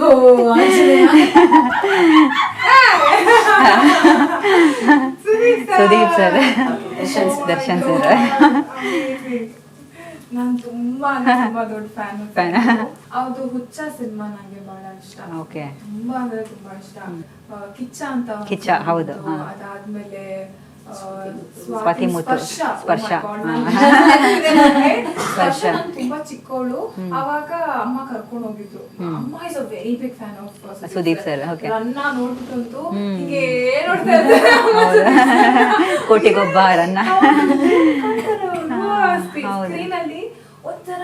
ಓ Sudeep sir Darshan. Darshan sir ನಾನು ತುಂಬಾ ಅಂದ್ರೆ ತುಂಬಾ ದೊಡ್ಡ ಫ್ಯಾನ್ Fan. ಅದು. ಹುಚ್ಚ ಸಿನಿಮಾ ನನಗೆ ಬಹಳ ಇಷ್ಟ. ಓಕೆ ತುಂಬಾ ಅಂದ್ರೆ ತುಂಬಾ ಇಷ್ಟ. ಕಿಚ್ಚ ಅಂತ ಕಿಚ್ಚ, ಹೌದು. ಅದಾದ್ಮೇಲೆ ಸ್ವಾತಿ ಮುತ್ತು. ಸ್ಪರ್ಶ. Oh ಸ್ಪರ್ಶ. ಸ್ಪರ್ಶ. ತುಂಬಾ ಚಿಕ್ಕವಳು ಅವಾಗ ಅಮ್ಮ ಕರ್ಕೊಂಡು ಹೋಗಿದ್ರು. ಅಮ್ಮ is a very big fan of Sudeep sir okay Ranna ನೋಡ್ಬಿಟ್ಟಂತೂ ಹಿಂಗೆ ನೋಡ್ತಾ ಇರ್ತಾರೆ ಕೋಟಿಗೊಬ್ಬ ರನ್ನ. ಸ್ಕ್ರೀನ್ ಅಲ್ಲಿ ಒಂಥರ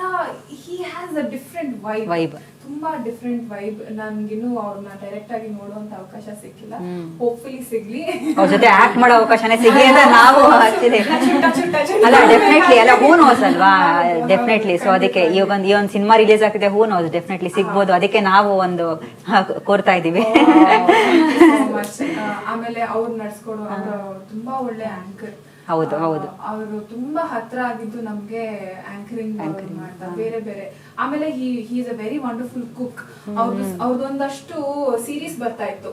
he has a different vibe Vibe. ತುಂಬಾ ಡಿಫ್ರೆಂಟ್ ವೈಬ್ ನನ್ಗಿನ್ನು ಅವ್ರನ್ನ ಡೈರೆಕ್ಟ್ ಆಗಿ ನೋಡುವಂತ ಅವಕಾಶ ಸಿಕ್ಕಿಲ್ಲ. ಹೋಪ್ಫುಲಿ ಸಿಗ್ಲಿ. ಅವ್ರ ಜೊತೆ ಆಕ್ಟ್ ಮಾಡೋ ಅವಕಾಶನೇ ಸಿಗ್ಲಿ ಅಂತ ನಾವು. ಅಲ್ಲ ಡೆಫಿನೆಟ್ಲಿ ಅಲ್ಲ ಹೂ ನೋಸ್ ಅಲ್ವಾ? ಡೆಫಿನೆಟ್ಲಿ ಸೊ ಅದಕ್ಕೆ ಈ ಒಂದು ಈ ಒಂದು ಸಿನಿಮಾ ರಿಲೀಸ್ ಆಗ್ತಿದೆ ಹೂ ನೋಸ್ ಡೆಫಿನೆಟ್ಲಿ ಸಿಗ್ಬೋದು. ಅದಕ್ಕೆ ನಾವು ಒಂದು ಕೋರ್ತಾ ಇದೀವಿ. ಆ, ಆಮೇಲೆ ಅವ್ರು ನಡ್ಸ್ಕೊಡೋ ತುಂಬಾ ಒಳ್ಳೆ ಆಂಕರ್ ಹೌದು, ಹೌದು. ಅವರು ತುಂಬಾ ಹತ್ರ ಆಗಿದ್ದು ನಮ್ಗೆ ಆಂಕರಿಂಗ್ ಮಾಡ್ತಾ ಬೇರೆ ಬೇರೆ. ಆಮೇಲೆ he he is a very wonderful cook ಅವ್ರದ್ದು ಅವ್ರದೊಂದಷ್ಟು ಸೀರೀಸ್ ಬರ್ತಾ ಇತ್ತು.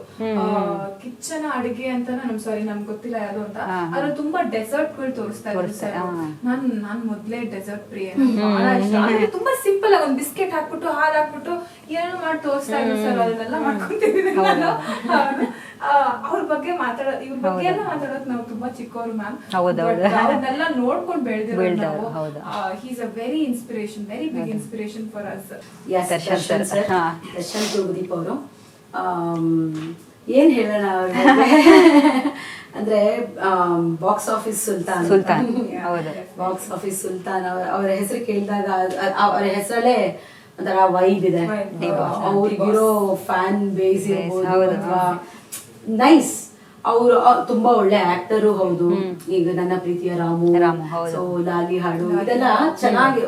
ಕಿಚನ್ ಅಡುಗೆ ಅಂತ ನಮ್ ಸಾರಿ ನಮ್ಗೆ ಗೊತ್ತಿಲ್ಲ ಯಾವ್ದು ಅಂತ. ಹಾ. ತುಂಬಾ ಡೆಸರ್ಟ್ಗಳು ತೋರಿಸ್ತಾ ಇದ್ರು. ನಾನ್ ನಾನ್ ಮೊದ್ಲೇ ಡೆಸರ್ಟ್ ಪ್ರಿಯ. ತುಂಬಾ ಸಿಂಪಲ್ ಆಗಿ ಒಂದ್ ಬಿಸ್ಕೆಟ್ ಹಾಕ್ಬಿಟ್ಟು ಹಾಲು ಹಾಕ್ಬಿಟ್ಟು ಏನೋ ಮಾಡಿ ತೋರಿಸ್ತಾ ಇದ್ರು ಸರ್ ಅದನ್ನೆಲ್ಲ ಮಾಡ್ಕೊಂತಿದ್ದೀನಿ ನಾನು. ಅವ್ರ ಬಗ್ಗೆ ಮಾತಾಡೋ ಇವ್ರ ಬಗ್ಗೆ ಎಲ್ಲ ಮಾತಾಡೋದು ನಾವು ತುಂಬಾ ಚಿಕ್ಕವರು ಮ್ಯಾಮ್ ಅವನ್ನೆಲ್ಲ ಹೌದು. ಅವ್ರನ್ನೆಲ್ಲ ನೋಡ್ಕೊಂಡು ಬೆಳೆದಿರೋ ನಾವು. ಹೌದು. He's a very inspiration very big inspiration for us Darshan. Sir. ಹಾ. ದರ್ಶನ್ ತೂಗುದೀಪ್ ಅವರು. ಏನ್ ಹೇಳೋಣ? ಅಂದ್ರೆ ಬಾಕ್ಸ್ ಆಫೀಸ್ ಸುಲ್ತಾನ್ ಸುಲ್ತಾನ್, ಹೌದು. ಬಾಕ್ಸ್ ಆಫೀಸ್ ಸುಲ್ತಾನ್ ಅವ್ರ ಅವರ ಹೆಸರು ಕೇಳಿದಾಗ ಅವರ ಹೆಸರಲ್ಲೇ ಒಂಥರ ವೈಬ್ ಇದೆ. ಅವ್ರಿಗಿರೋ ಫ್ಯಾನ್ ಬೇಸ್ ಇರ್ಬೋದು ಅಥವಾ ನೈಸ್ ಅವರು ತುಂಬಾ ಒಳ್ಳೆ ಆಕ್ಟರು ಹೌದು. ಈಗ ನನ್ನ ಪ್ರೀತಿಯ ರಾಮು. ಸೊ ಲಾಲಿ ಹಾಡು ಇದೆಲ್ಲ ಚೆನ್ನಾಗಿ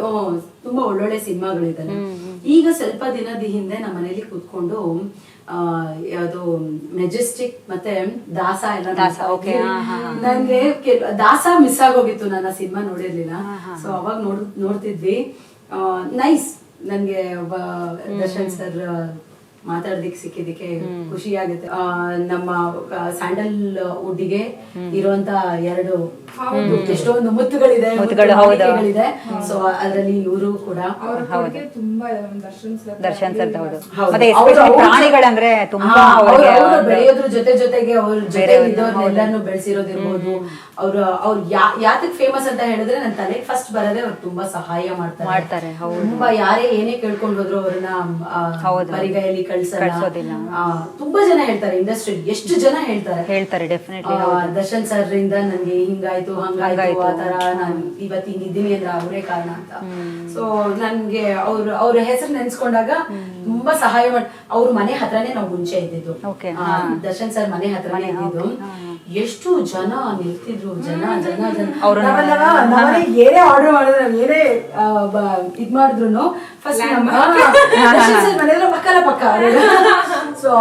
ತುಂಬಾ ಒಳ್ಳೊಳ್ಳೆ ಸಿನಿಮಾಗಳಿದ್ದಾರೆ ಈಗ ಸ್ವಲ್ಪ ದಿನದ ಹಿಂದೆ ನಮ್ಮ ಮನೇಲಿ ಕೂತ್ಕೊಂಡು ಆ, ಯಾವ್ದು ಮೆಜೆಸ್ಟಿಕ್ ಮತ್ತೆ ದಾಸ ಎಲ್ಲ ದಾಸ, ಓಕೆ okay, ಇದ್ವಿ. ಹಾ, ಹಾ, ಹಾ. ನಂಗೆ ಕೆಲ್- ದಾಸ ಮಿಸ್ ಆಗೋಗಿತ್ತು ನನ್ನ ಆ ಸಿನಿಮಾ ನೋಡಿರ್ಲಿಲ್ಲ. ಸೊ ಅವಾಗ ನೋಡ್ ನೋಡ್ತಿದ್ವಿ. ನೈಸ್ ನನ್ಗೆ ಒಬ್ಬ ದರ್ಶನ್ ಸರ್ ಮಾತಾಡೋದಿಕ್ ಸಿಕ್ಕಿದ್ದಕ್ಕೆ ಖುಷಿ ಆಗುತ್ತೆ ಆ, ನಮ್ಮ ಸ್ಯಾಂಡಲ್ ವುಡ್ಡಿಗೆ ಇರುವಂತ ಎರಡು ಎಷ್ಟೊಂದು ಮುತ್ತುಗಳಿದೆ ಮುತ್ತುಗಳು, ಹೌದು. ಇದೆ ಸೊ ಅದರಲ್ಲಿ ಇವರು ಕೂಡ ಅವ್ರ ಕೊಡುಗೆ ತುಂಬಾ ಇದೆ ನಮ್ ದರ್ಶನ್ ಸರ್ ದರ್ಶನ್ ಸರ್ ಹೌದು. ಹೌದು. ಮತ್ತೆ ಅವ್ರು- especially ಅವ್ರು- ಪ್ರಾಣಿಗಳಂದ್ರೆ ತುಂಬಾ ಹಾ, ಅವ್ರಿಗೆ ಅವ್ರು- ಅವ್ರು ಒಂದು- ಬೆಳೆಯೋದ್ರ ಜೊತೆ ಜೊತೆಗೆ ಅವ್ರ ಜೊತೆ ಬೇರೆ ಒಂದು- ಇದ್ದವ್ರನ್ನೆಲ್ಲರನ್ನು ಬೆಳೆಸಿರೋದಿರ್ಬೋದು. ಅವ್ರ ಅವ್ರು ಯಾ- ಯಾತಕ್ ಫೇಮಸ್ ಅಂತ ಹೇಳಿದ್ರೆ ನನ್ನ ತಲೆ ಫಸ್ಟ್ ಬರೋದೇ ಅವ್ರು ತುಂಬಾ ಸಹಾಯ ಮಾಡ್ತಾರೆ. ಮಾಡ್ತಾರೆ, ಹೌದು. ತುಂಬಾ ಯಾರೇ ಏನೇ ಕೇಳ್ಕೊಂಡು ಹೋದ್ರು ಅವ್ರನ್ನ ಆ, ಹೌದು. ಬರಿಗೈಯಲ್ಲಿ ಕಳ್ಸಲ್ಲ. ಕಳ್ಸೋದಿಲ್ಲ. ಆ, ತುಂಬಾ ಜನ ಹೇಳ್ತಾರೆ ಇಂಡಸ್ಟ್ರಿ ಎಷ್ಟು ಜನ ಹೇಳ್ತಾರೆ? ಹೇಳ್ತಾರೆ ಡೆಫಿನೆಟ್ಲಿ ಆ, ದರ್ಶನ್ ಸರ್ ಇಂದ ನನ್ಗೆ ಹಿಂಗಾಯ್ತು. ಹಂಗಾಯ್ತು ಹಂಗಾಯ್ತು. ಆ ತರ ನಾನು ಇವತ್ತು ಇದ್ದೀನಿ ಅಂದ್ರೆ ಅವರೇ ಕಾರಣ ಅಂತ. ಸೊ ನನ್ಗೆ ಅವ್ರ ಅವ್ರ ಹೆಸರು ನೆನ್ಸ್ಕೊಂಡಾಗ ತುಂಬಾ ಸಹಾಯ ಮಾಡಿ ಅವ್ರ ಮನೆ ಹತ್ರನೇ ನಾವು ಮುಂಚೆ ಇದ್ದಿದ್ದು. ದರ್ಶನ್ ಸರ್ ಮನೆ ಹತ್ರನೇ ಇದ್ದಿದ್ದು. ಎಷ್ಟು ಜನ ನಿಲ್ತಿದ್ರು ಜನ ಜನ ಜನ. ನಾವೆಲ್ಲ ಏನೇ ಆರ್ಡರ್ ಮಾಡಿದ್ರು ಏನೇ ಇದ್ ಮಾಡಿದ್ರು ಫಸ್ಟ್ ಮನೆ ಪಕ್ಕಲ ಪಕ್ಕ ಸೊ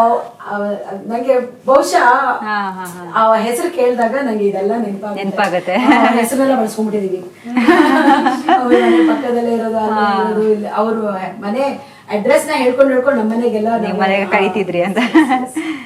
ನಂಗೆ ಬಹುಶಃ ಹಾ, ಹಾ, ಹಾ. ಆ ಹೆಸರು ಕೇಳಿದಾಗ ನಂಗೆ ಇದೆಲ್ಲ ನೆನಪಾಗುತ್ತೆ. ನೆನ್ಪಾಗತ್ತೆ. ಆ, ಹೆಸರೆಲ್ಲ ಬಳಸ್ಕೊಂಡ್ಬಿಟ್ಟಿದೀವಿ. ಅವ್ರ ಮನೆ ಪಕ್ಕದಲ್ಲೇ ಇರೋದು ಅಲ್ಲೇ ಇರೋದು ಇಲ್ಲಿ ಅವರು ಮನೆ ಅಡ್ರೆಸ್ನ ಹೇಳ್ಕೊಂಡು ಹೇಳ್ಕೊಂಡು ನಮ್ಮ ಮನೆಗೆಲ್ಲ ನಿಮ್ಮ ಮನೆಗೆ ಕರಿತಿದ್ರಿ ಅಂತ.